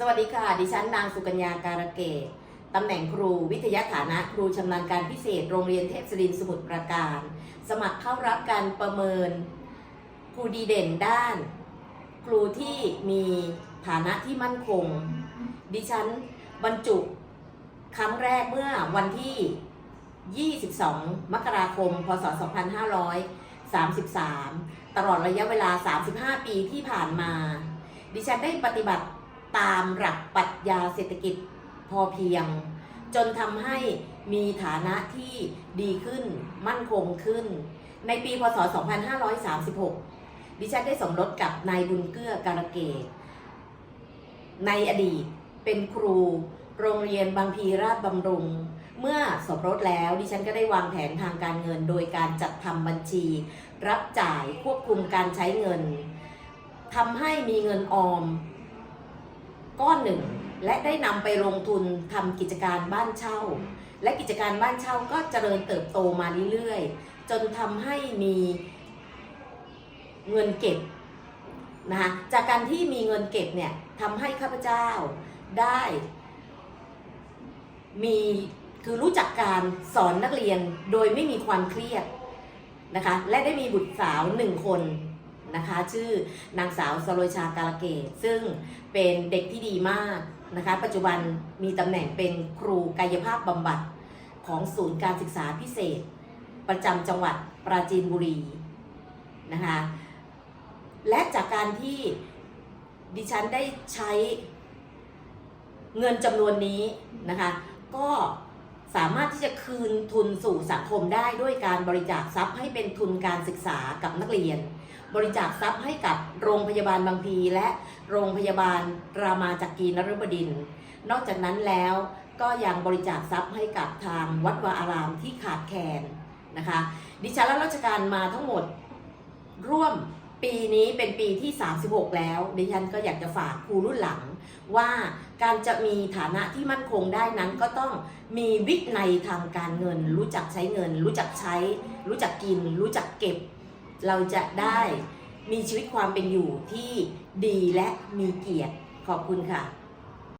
สวัสดีค่ะ ดิฉันนางสุกัญญาการเกตตำแหน่งครูวิทยาฐานะครูชำนาญการพิเศษโรงเรียนเทพศรินสมุทรปราการ สมัครเข้ารับการประเมิน ครูดีเด่นด้าน ครูที่มีฐานะที่มั่นคง ดิฉันบรรจุครั้งแรกเมื่อวันที่ 22 มกราคม พศ 2533 ตลอดระยะเวลา 35 ปีที่ผ่านมา ดิฉันได้ปฏิบัติ ตามหลักปรัชญาเศรษฐกิจพอเพียง จนทำให้มีฐานะที่ดีขึ้นมั่นคงขึ้น ในปีพศ 2536 ดิฉันได้สมรสกับนายบุญเกื้อการเกต ในอดีตเป็นครู โรงเรียนบางพีราชบำรุง เมื่อสมรสแล้วดิฉันก็ได้วางแผนทางการเงิน โดยการจัดทำบัญชี รับจ่ายควบคุมการใช้เงินทำให้มีเงินออม ก้อนหนึ่ง และได้นำไปลงทุนทำกิจการบ้านเช่า และกิจการบ้านเช่าก็เจริญเติบโตมาเรื่อยๆ จนทำให้มีเงินเก็บนะคะจากการที่มีเงินเก็บเนี่ยทำให้ข้าพเจ้าได้ มีคือรู้จักการสอนนักเรียนโดยไม่มีความเครียดนะคะ และได้มีบุตรสาวหนึ่งคน นะคะ ชื่อนางสาวสโลชาการเกต ซึ่งเป็นเด็กที่ดีมากนะคะ ปัจจุบันมีตำแหน่งเป็นครูกายภาพบำบัดของศูนย์การศึกษาพิเศษ ประจำจังหวัดปราจีนบุรีนะคะ และจากการที่ดิฉันได้ใช้เงินจำนวนนี้นะคะ ก็ สามารถที่จะคืนทุนสู่สังคมได้ด้วยการบริจาคทรัพย์ให้เป็นทุนการศึกษากับนักเรียน บริจาคทรัพย์ให้กับโรงพยาบาลบางพีและโรงพยาบาลรามาจักรีนฤบดิน นอกจากนั้นแล้วก็ยังบริจาคทรัพย์ให้กับทางวัดวาอารามที่ขาดแคลนนะคะ ดิฉันรับราชการมาทั้งหมดร่วม ปีนี้เป็นปีที่ 36 แล้วดิฉันก็อยากจะฝากครูรุ่นหลัง ว่าการจะมีฐานะที่มั่นคงได้นั้นก็ต้องมีวินัยทางการเงิน รู้จักใช้เงิน รู้จักใช้ รู้จักกิน รู้จักเก็บ เราจะได้มีชีวิตความเป็นอยู่ที่ดีและมีเกียรติขอบคุณค่ะ